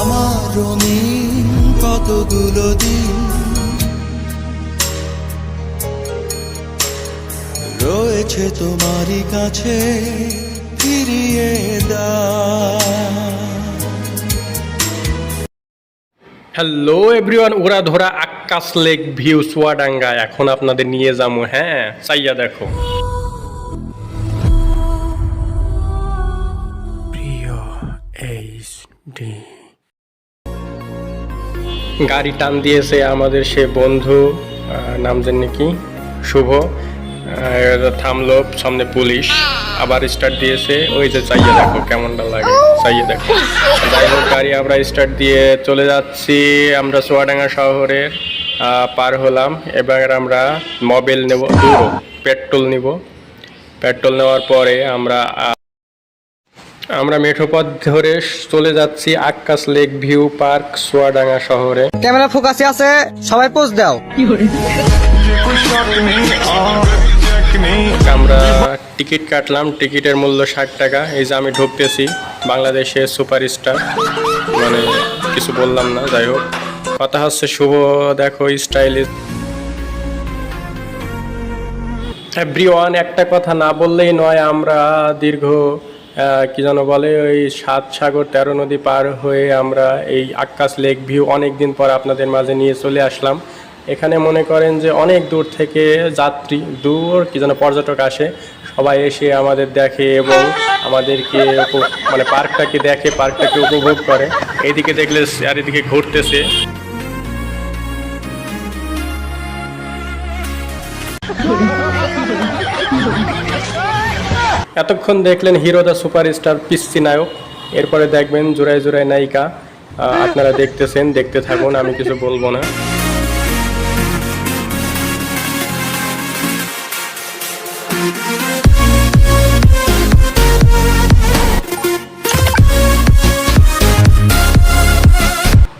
আমার রঙিন কতগুলো দিন। রয়েছে তোমারই কাছে ফিরিয়ে দাও। হ্যালো এভরিওয়ান ওরা ধরা আকাশ লেক ভিউ চুয়াডাঙ্গা এখন আপনাদের নিয়ে যাব হ্যাঁ? চাইয়া দেখো। প্রিয় এইচ ডি গাড়ি টান দিয়েছে আমাদের সে বন্ধু নাম জানি কি? শুভ। থামলো সামনে পুলিশ। আবার স্টার্ট দিয়েছে। ওই যে চাইয়ে দেখো কেমনটা লাগে। চাইয়ে দেখো। যাই হোক, গাড়ি আমরা স্টার্ট দিয়ে চলে যাচ্ছি। আমরা চুয়াডাঙ্গা শহরে পার হলাম। এবার আমরা মোবিল নেব পেট্রোল নিব। পেট্রোল নেওয়ার পরে আমরা আমরা মেঠোপথ ধরে চলে যাচ্ছি Akash lake view park Chuadanga শহরে। ক্যামেরা ফোকাসে আছে সবাই পোস্ট দাও। আমরা টিকিট কাটলাম টিকিটের মূল্য ষাট টাকা। এই যে আমি ঢুকতেছি বাংলাদেশের সুপারস্টার। মানে কিছু বললাম না যাই হোক। কথা হচ্ছে শুভ দেখো স্টাইলিশ। এভরিওয়ান একটা কথা না বললেই নয় আমরা দীর্ঘ কি যেন বলে, ওই সাত সাগর তেরো নদী পার হয়ে আমরা এই আকাশ লেক ভিউ অনেক দিন পর আপনাদের মাঝে নিয়ে চলে আসলাম। এখানে মনে করেন যে অনেক দূর থেকে যাত্রী, দূর কি যেন পর্যটক আসে। সবাই এসে আমাদের দেখে এবং আমাদেরকে মানে পার্কটাকে দেখে, পার্কটাকে উপভোগ করে। এইদিকে দেখলে চারিদিকে ঘুরতেছে। এতক্ষণ দেখলেন হিরো দ্য সুপারস্টার পিসি নায়ক। এরপরে দেখবেন জোড়ায় জোড়ায় নায়িকা। আপনারা দেখতেছেন, দেখতে থাকুন, আমি কিছু বলব না।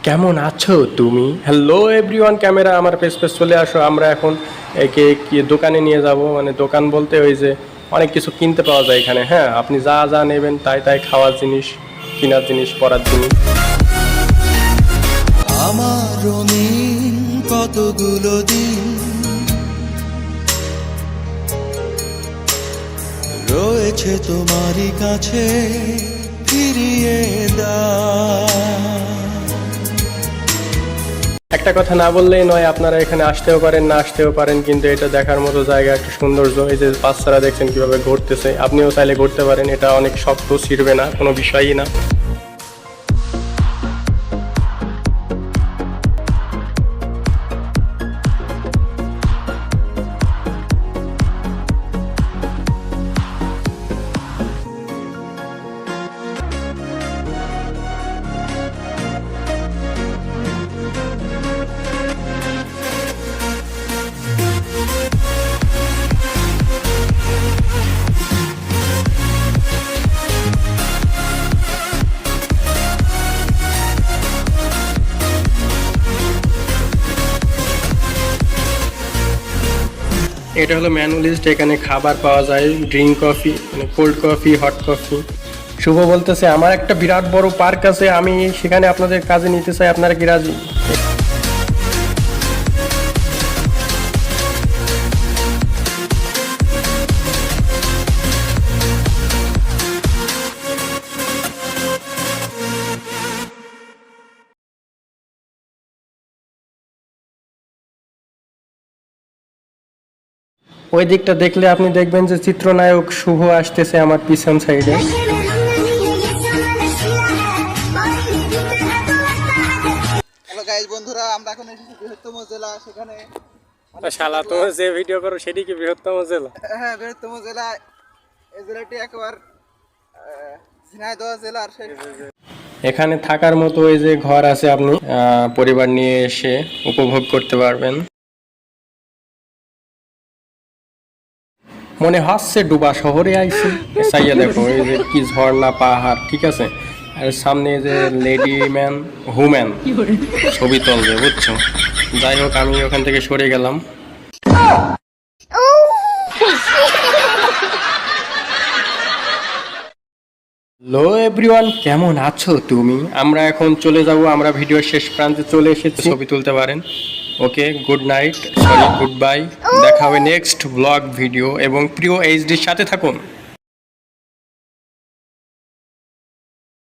কেমন আছো তুমি? হ্যালো এভরিওয়ান ক্যামেরা আমার পেস পেস চলে আসো। আমরা এখন একে দোকানে নিয়ে যাব। মানে দোকান বলতে ওই যে অনেক কিছু কিনতে পাওয়া যায় এখানে হ্যাঁ আপনি যা যা নেবেন তাই তাই খাওয়ার জিনিস, কেনার জিনিস, পরার জিনিস। আমার কতগুলো দিন। রয়েছে তোমারই কাছে ফিরিয়ে দাও। একটা কথা না বললেই নয়, আপনারা এখানে আসতেও পারেন, না আসতেও পারেন, কিন্তু এটা দেখার মতো জায়গা, একটা সৌন্দর্য। এই যে বাচ্চারা দেখছেন কীভাবে ঘুরতেছে, আপনিও চাইলে ঘুরতে পারেন, এটা অনেক শক্ত, ছিড়বে না, কোনো বিষয়ই না। এটা হলো ম্যানু লিস্ট এখানে খাবার পাওয়া যায় ড্রিঙ্ক কফি মানে cold coffee hot coffee Shuvo বলতেছে, আমার একটা বিরাট বড় পার্ক আছে, আমি সেখানে আপনাদের কাজে নিতে চাই, আপনারা কি রাজি? ওই দিকটা দেখলে আপনি দেখবেন যে চিত্রনায়ক শুভ আসতেছে আমার পিছন সাইডে। বন্ধুরা আমরা এখন এসেছি বৃহত্তম জেলা সেখানে শালা যে ভিডিও করো সেটি কি বৃহত্তম জেলা? হ্যাঁ বৃহত্তম জেলা। এই জেলাটি একবার ঝিনাইদহ জেলার এখানে থাকার মতো ওই যে ঘর আছে আপনি আহ, পরিবার নিয়ে এসে উপভোগ করতে পারবেন। মনে হচ্ছে ডুবা শহরে আইছি। চাইয়া দেখো এই যে কি ঝর্ণা পাহাড় ঠিক আছে? আর সামনে যে লেডি ম্যান হুম্যান ছবি তুলবে বুঝছ? যাই হোক আমি ওখান থেকে সরে গেলাম। হ্যালো এভরিওয়ান কেমন আছো তুমি? আমরা এখন চলে যাব আমরা ভিডিওর শেষ প্রান্তে চলে এসেছি। ছবি তুলতে পারেন। Okay good night sorry good bye দেখা হবে নেক্সট ব্লগ ভিডিও এবং প্রিয় এইচডির সাথে থাকুন।